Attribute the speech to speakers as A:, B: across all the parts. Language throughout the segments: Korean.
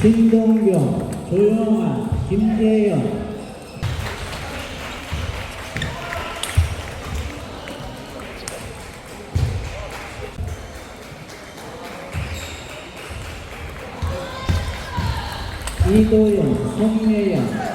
A: 신동경, 조영환, 김재현, 이도영, 송예영,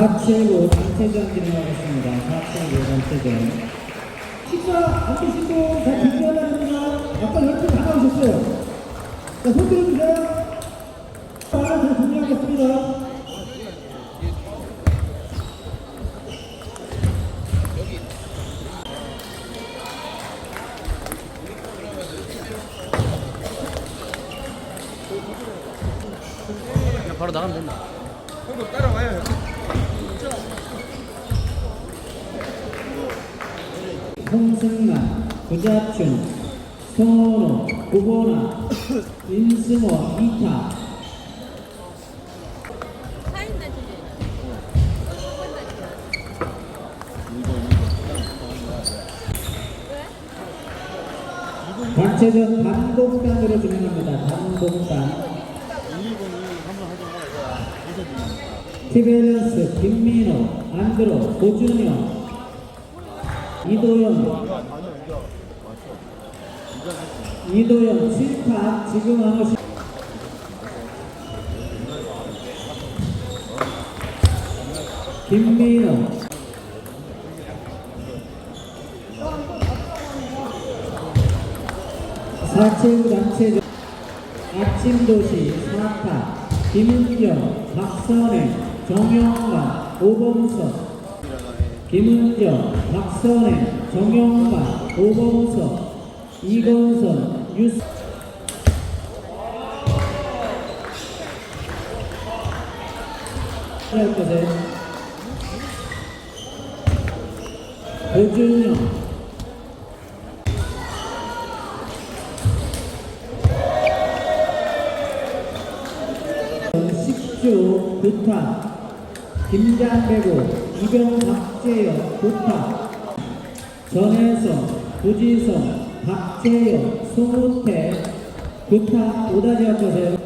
A: 사체로 단체전 진행하겠습니다. 사체로 단체전.
B: 식사 안 드시고 잘 준비하려면 아까 열두 다 나오셨어요. 자, 손 들어주세요. 하나 더 준비하겠습니다.
C: 바로 나가면 된다.
A: 홍승만, 구자춘, 성원호, 구보나, 인승호, 이타. 단체전 단독단으로 진행합니다. 단독단. 티베런스, 김민호, 안드로, 고준영, 이도영, 이도영 7타 지금 하고 싶 김민호. 사체부 단체전 아침도시 사타 김은경 박선혜 정영관 오범석 김은경 박선혜 정영관 오범석 이건선 것에. 고준영. 식주 부타 김장배고 이병 박재영 부타 전혜성 부지성 박재영 송우태. 부타 오다지 학교세요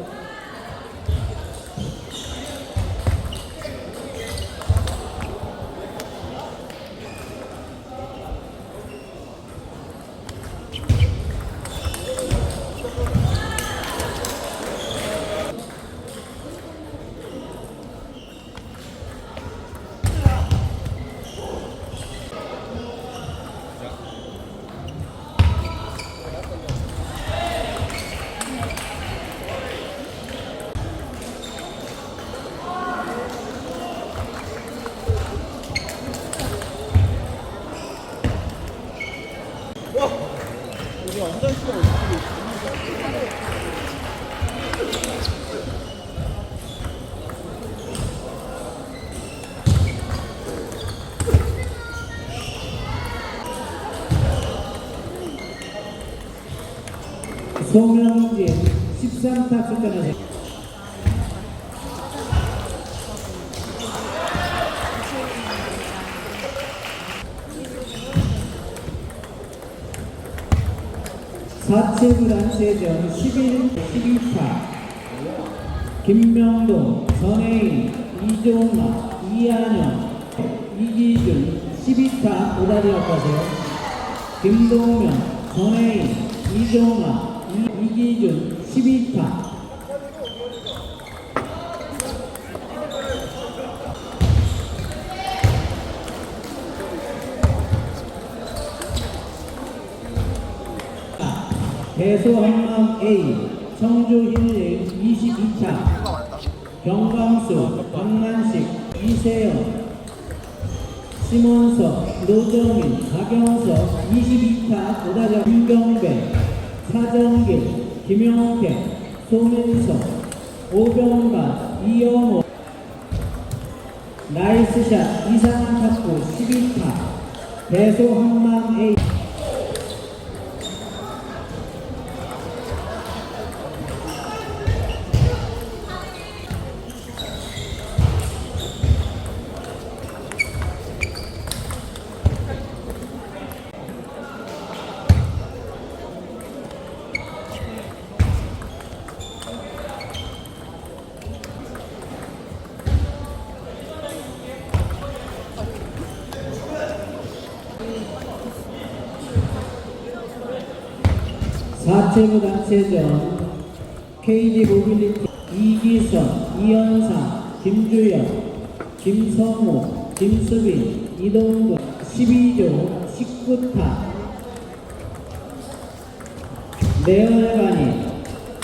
A: 송영진 13타 출전하세요. 사체부 단체전 11, 12타 김명동, 전혜인, 이종아, 이한영, 이기준 12타 오다리 학과세요. 김동명, 전혜인, 이종아, 이, 이기준 12타 대소 한남 A 청주 힐링 22차. 경광수 박만식 이세영. 심원석 노정민 박영석 22차 도다정 유경배. 차정길. 김용태 소민석 오병관 이영호 나이스샷 이상한 탁구 12타. 대소한남 A 사체부 단체전 KD 모빌리티 이기선, 이현상, 김주영, 김성호, 김수빈, 이동근 12조 19타. 내얼간이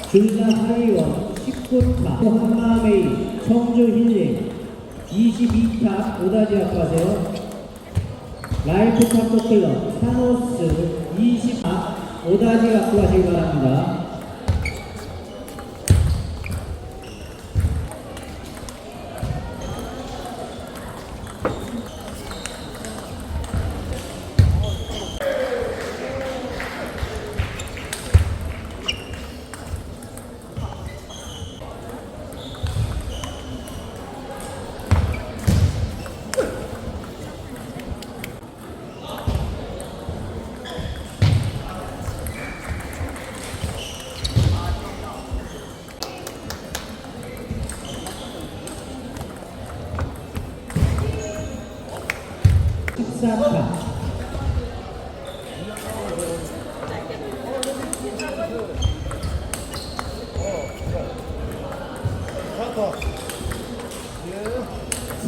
A: 줄다 하이원 19타. 한마메이 청주 힐링 22타 오다지 아까세요. 라이프 탁구 클럽 사노스 20타 오다지 갖고 가시기 바랍니다.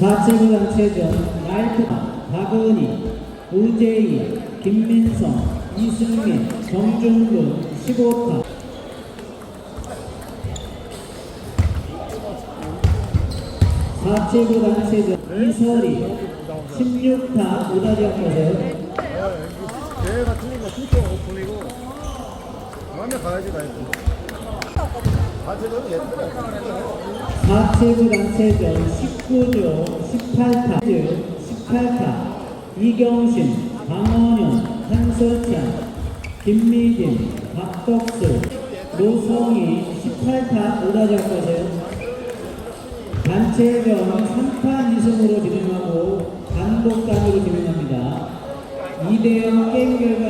A: 사체부 단체전 라이프 박은희 우재희 김민성 이승민 정준근 15타 사체부 단체전 이설이 16타 오다지 앞에서
C: 대회가 틀린 거 7.5분이고 다음에 가야지 가야지
A: 사체부 단체전 19조 18타 18타 이경신, 강원현, 한설찬, 김미진, 박덕수, 노성희 18타 오다지 앞에서 단체전 3판 2승으로 진행하고 단독 단위로 진행합니다. 2대0 게임 결과